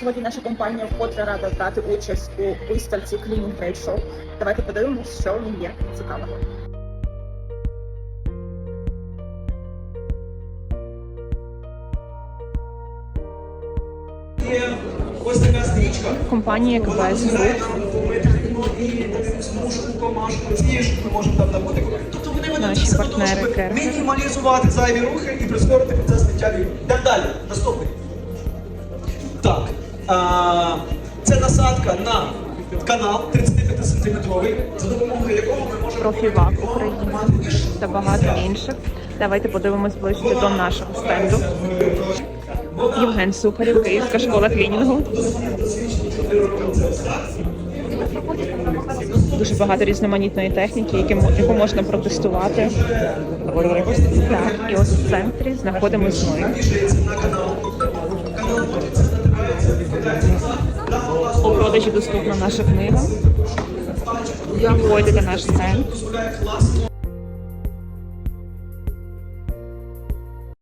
Сьогодні наша компанія вкотре рада брати участь у виставці Cleaning Trade Show. Давайте подивимось, що в ній є цікавого. Є ось така стрічка. Компанія КБС. Тобто Наші партнери Керхер. мінімалізувати зайві рухи і прискорити процес зняття віру. Йдемо далі. Наступний. Так. А, це насадка на канал 35 сантиметровий, за допомогою якого ми можемо Профівак України та багато інших. Давайте подивимось ближче до нашого стенду. Євген Сухарів, Київська школа клінінгу. Дуже багато різноманітної техніки, яку можна протестувати. Так, і ось в центрі знаходимося ми. У продажі доступна наша книга. Заходьте на наш стенд.